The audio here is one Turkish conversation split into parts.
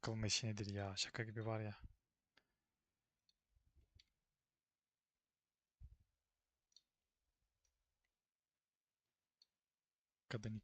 takılma işi nedir ya? Şaka gibi var ya. Kadın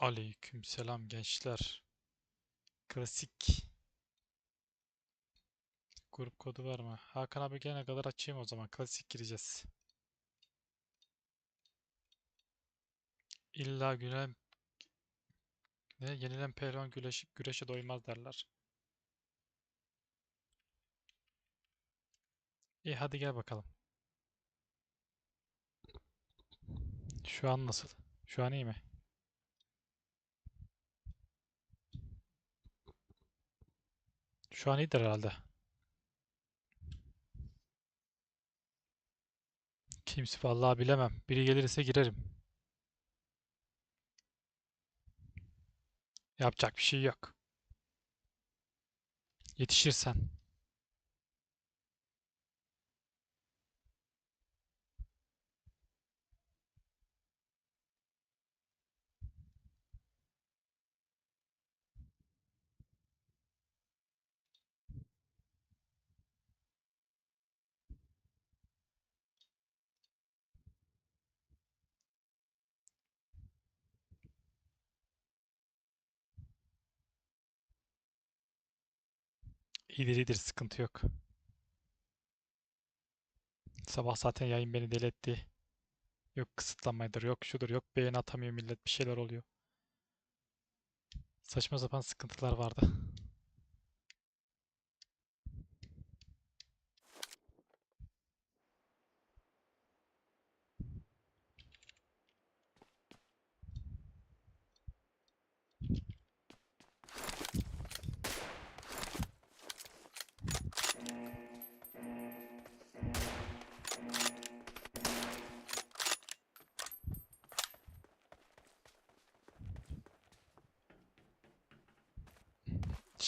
yükselt. Aleykümselam gençler. Klasik. Grup kodu verme. Hakan abi gelene kadar açayım o zaman. Klasik gireceğiz. İlla gülen ne yenilen pehlivan güreş, güreşe doymaz derler. İyi hadi gel bakalım. Şu an nasıl? Şu an iyi mi? Şu an iyidir herhalde. Kimse vallahi bilemem. Biri gelirse girerim. Yapacak bir şey yok. Yetişirsen. İyidir sıkıntı yok. Sabah zaten yayın beni deli etti. Yok kısıtlanmaydır, yok şudur, yok beğeni atamıyor millet, bir şeyler oluyor. Saçma sapan sıkıntılar vardı.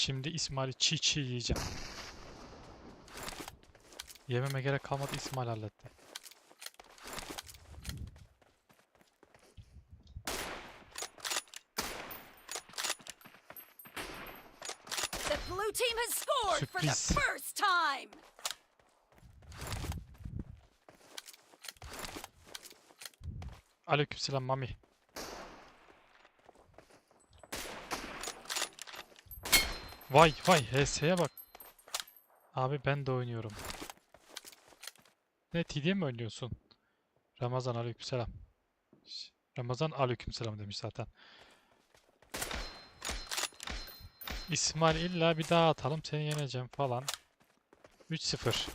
Şimdi İsmail'i çiğ çiğ yiyeceğim. Yememe gerek kalmadı İsmail halletti. The blue team has scored for the Sürpriz. first time. Aleykümselam Mami. Vay vay HS'ye bak. Abi ben de oynuyorum. Ne TD mi oynuyorsun? Ramazan aleykümselam. Ramazan aleykümselam demiş zaten. İsmail illa bir daha atalım seni yeneceğim falan. 3-0.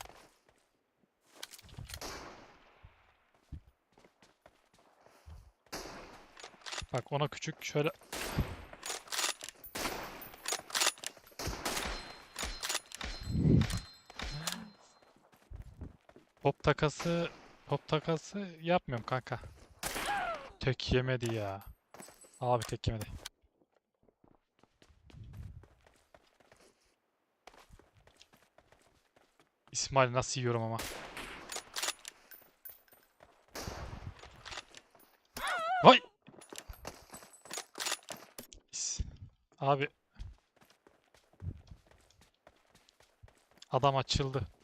Bak ona küçük şöyle Pop takası pop takası yapmıyorum kanka. Tek yemedi ya. Abi tek yemedi. İsmail nasıl yiyorum ama. Vay! Abi. Adam açıldı.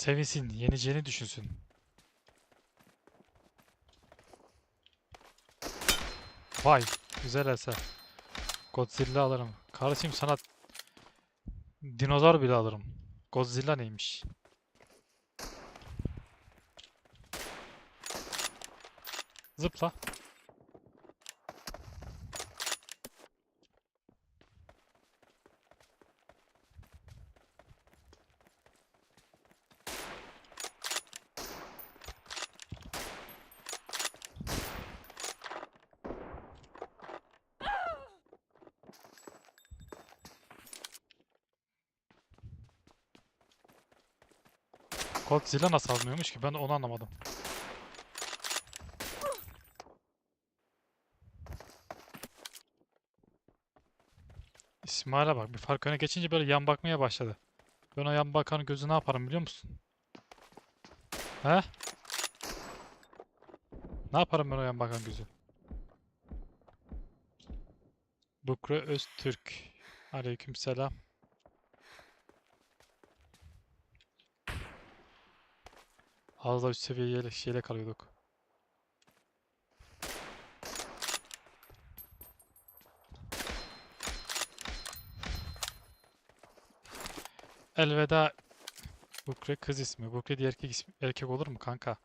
Sevinsin, yeneceğini düşünsün. Vay, güzel eser. Godzilla alırım. Kardeşim sana dinozor bile alırım. Godzilla neymiş? Zıpla. Godzilla nasıl almıyormuş ki? Ben onu anlamadım. İsmail'e bak. Bir fark öne geçince böyle yan bakmaya başladı. Ben o yan bakanın gözü ne yaparım biliyor musun? He? Ne yaparım ben o yan bakan gözü? Bukra Öztürk. Aleykümselam. Az da üst seviye şeyle kalıyorduk. Elveda Bukre kız ismi. Bukre diye erkek ismi, erkek olur mu kanka?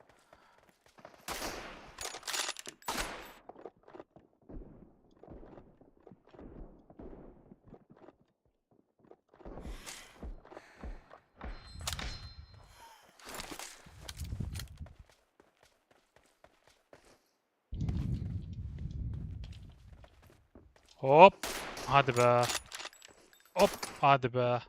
Hop. Hadi be. Hop. Hadi be.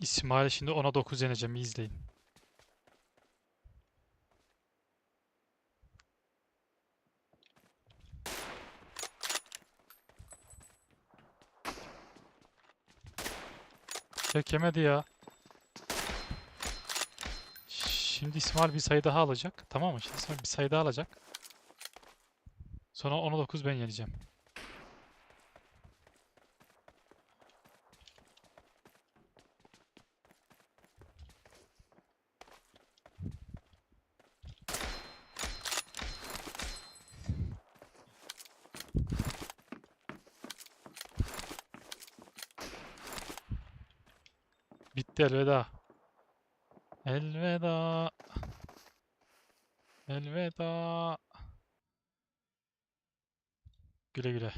İsmail şimdi ona 9 yeneceğim. izleyin. Tek yemedi ya. Şimdi İsmail bir sayı daha alacak. Tamam mı? Şimdi İsmail bir sayı daha alacak. Sonra 10'a 9 ben yeneceğim. Bitti elveda. Elveda. Elveda. Güle güle.